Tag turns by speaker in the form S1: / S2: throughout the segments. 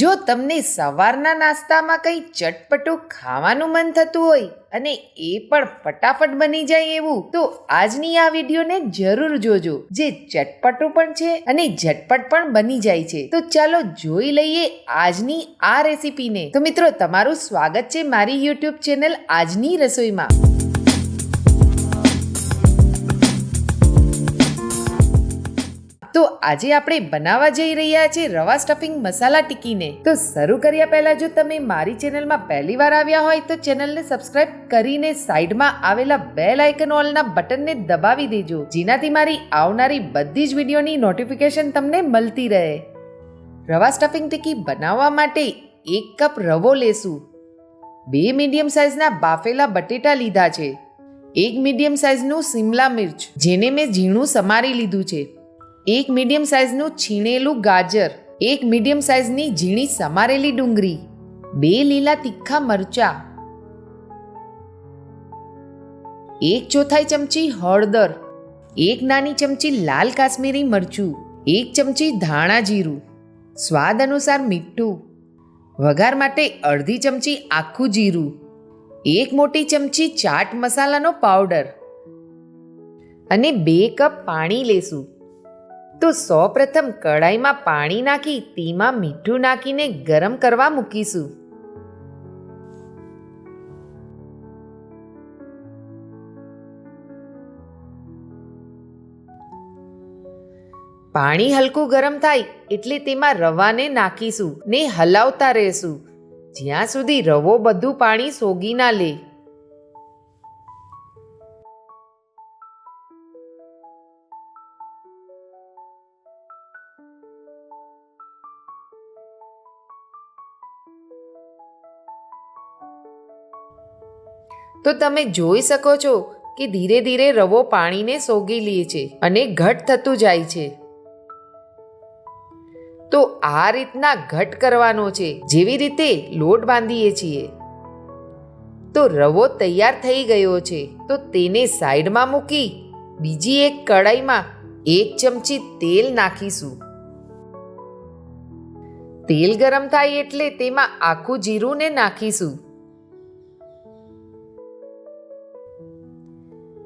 S1: જો તમને સવારના નાસ્તામાં કંઈ ચટપટું ખાવાનું મન થતું હોય અને એ પણ ફટાફટ બની જાય એવું, તો આજની આ વિડીયોને જરૂર જોજો. જે ચટપટું પણ છે અને ઝટપટ પણ બની જાય છે. તો ચાલો જોઈ લઈએ આજની આ રેસીપીને. તો મિત્રો, તમારું સ્વાગત છે મારી યુટ્યુબ ચેનલ આજની રસોઈમાં. આજે આપણે બનાવવા જઈ રહ્યા છે રવા સ્ટફિંગ મસાલા ટીકીને. તો શરૂ કર્યા પહેલા જો તમે મારી ચેનલમાં પહેલી વાર આવ્યા હોય તો ચેનલને સબસ્ક્રાઇબ કરીને સાઈડમાં આવેલા બેલ આઇકન ઓલના બટનને દબાવી દેજો, જેનાથી મારી આવનારી બધી જ વિડીયોની નોટિફિકેશન તમને મળતી રહે. રવા સ્ટફિંગ ટીકી બનાવવા માટે એક કપ રવો લેશું. બે મીડિયમ સાઇઝના બાફેલા બટેટા લીધા છે. એક મીડિયમ સાઇઝનું સિમલા મિર્ચ, જેને મેં ઝીણું સમારી લીધું છે. એક મીડિયમ સાઇઝનું છીણેલું ગાજર, એક મીડિયમ સાઇઝની ઝીણી સમારેલી ડુંગળી, બે લીલા તીખા મરચા, એક ચોથાઈ ચમચી હળદર, એક નાની ચમચી લાલ કાશ્મીરી મરચું, એક ચમચી ધાણા જીરું, સ્વાદ અનુસાર મીઠું, વઘાર માટે અડધી ચમચી આખું જીરું, એક મોટી ચમચી ચાટ મસાલાનો પાવડર અને બે કપ પાણી લેશું. તો સૌપ્રથમ કડાઈમાં પાણી નાખી તેમાં મીઠું નાખીને ગરમ કરવા મૂકીશું. પાણી હલકું ગરમ થાય એટલે તેમાં રવાને નાખીશું ને હલાવતા રહેશું. જ્યાં સુધી રવો બધું પાણી સોગી ના લે. તો તમે જોઈ શકો છો કે ધીરે ધીરે રવો પાણીને સોગી લે છે અને ઘટ થતું જાય છે. તો આ રીતના ઘટ કરવાનો છે, જેવી રીતે લોટ બાંધીએ છીએ. તો રવો તૈયાર થઈ ગયો છે, તો તેને સાઈડમાં મૂકી બીજી એક કડાઈમાં એક ચમચી તેલ નાખીશું. તેલ ગરમ થાય એટલે તેમાં આખું જીરું ને નાખીશું.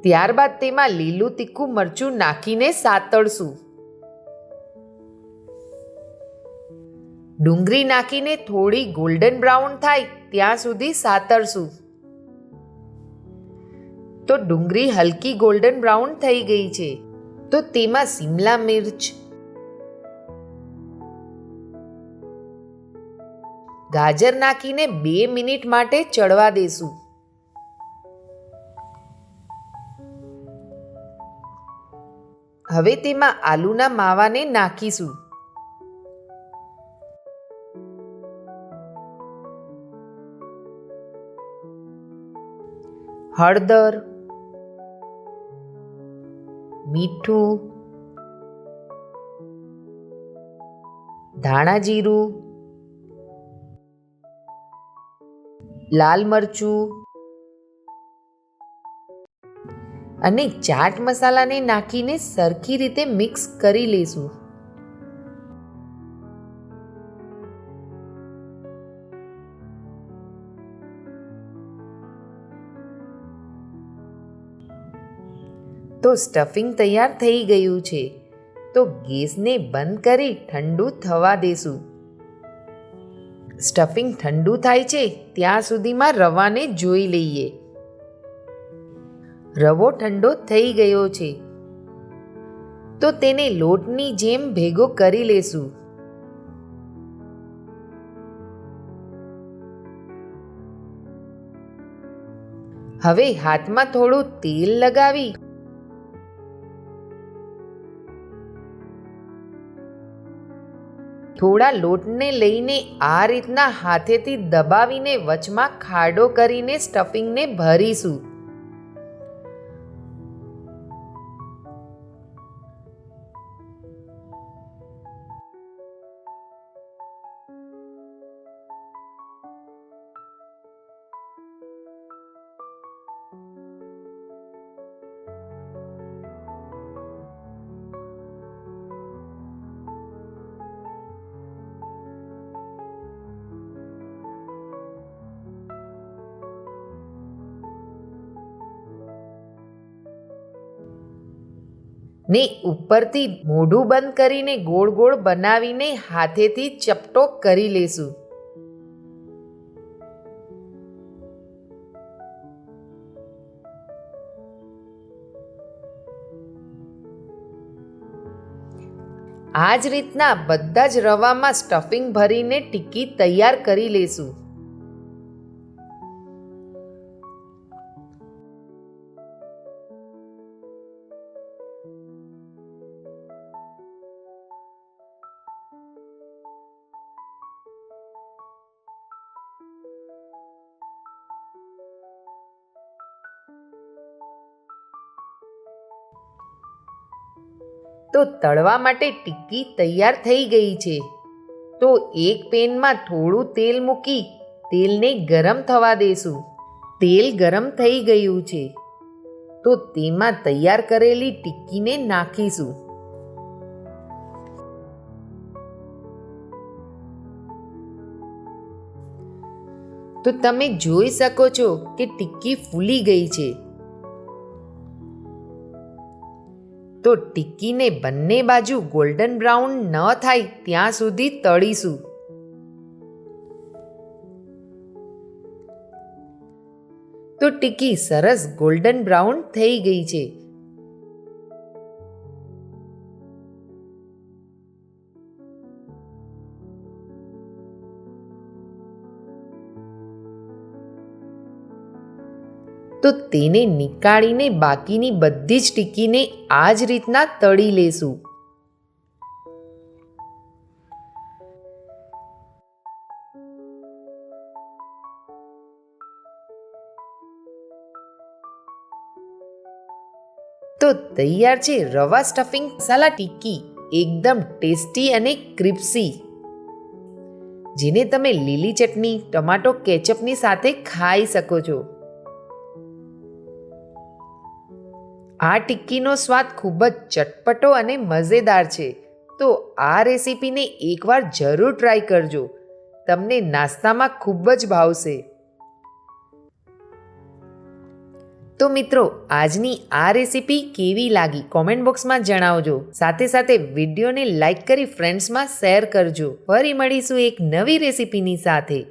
S1: ત્યારબાદ તેમાં લીલું તીખું મરચું નાખીને સાતળશું. ડુંગળી નાખીને થોડી ગોલ્ડન બ્રાઉન થાય ત્યાં સુધી સાતરશું તો ડુંગળી હલકી ગોલ્ડન બ્રાઉન થઈ ગઈ છે. તો તેમાં સિમલા મિર્ચ, ગાજર નાખીને બે મિનિટ માટે ચડવા દેશું. હવે તેમાં આલુના માવાને નાખીશું. હળદર મીઠું ધાણા જીરું લાલ મરચું અને ચાટ મસાલાને નાખીને સરખી રીતે મિક્સ કરી લેશું. તો સ્ટફિંગ તૈયાર થઈ ગયું છે. તો ગેસને બંધ કરી ઠંડુ થવા દેશું. સ્ટફિંગ ઠંડુ થાય છે, ત્યાં સુધીમાં રવાને જોઈ લઈએ. રવો ઠંડો થઈ ગયો છે. તો તેને લોટની જેમ ભેગો કરી લેશું. હવે હાથમાં થોડું તેલ લગાવી. થોડા લોટને લઈને આ રીતના હાથેથી દબાવીને વચમાં ખાડો કરીને સ્ટફિંગને ભરીશું. ને ઉપરથી મોઢું બંધ કરીને ગોળ ગોળ બનાવીને હાથેથી ચપટો કરી લેશું. આ જ રીતના બધા જ રવામાં સ્ટફિંગ ભરીને ટિક્કી તૈયાર કરી લેશું. તો તળવા માટે ટિક્કી તૈયાર થઈ ગઈ છે. તો એક પેનમાં થોડું તેલ મૂકી તેલને ગરમ થવા દેશું. તેલ ગરમ થઈ ગયું છે. તો તેમાં તૈયાર કરેલી ટિક્કીને નાખીશું. તો તમે જોઈ શકો છો કે ટિક્કી ફૂલી ગઈ છે. તો ટિક્કીને બંને બાજુ ગોલ્ડન બ્રાઉન ન થાય ત્યાં સુધી તળીશું. તો ટિક્કી સરસ ગોલ્ડન બ્રાઉન થઈ ગઈ છે. તો તેને નીકાળીને બાકીની બધી જ ટીકીને આ જ રીતના તળી લેશું. તો તૈયાર છે રવા સ્ટફિંગ મસાલા ટિક્કી એકદમ ટેસ્ટી અને ક્રિપ્સી જેને તમે લીલી ચટણી, ટમાટો, કેચઅપની સાથે ખાઈ શકો છો. આ ટિક્કીનો સ્વાદ ખૂબ જ ચટપટો અને મજેદાર છે. તો આ રેસીપીને એકવાર જરૂર ટ્રાય કરજો. તમને નાસ્તામાં ખૂબ જ ભાવશે. તો મિત્રો, આજની આ રેસીપી કેવી લાગી કોમેન્ટ બોક્સમાં જણાવજો. સાથે સાથે વિડીયોને લાઇક કરી ફ્રેન્ડ્સમાં શેર કરજો. ફરી મળીશું એક નવી રેસીપીની સાથે.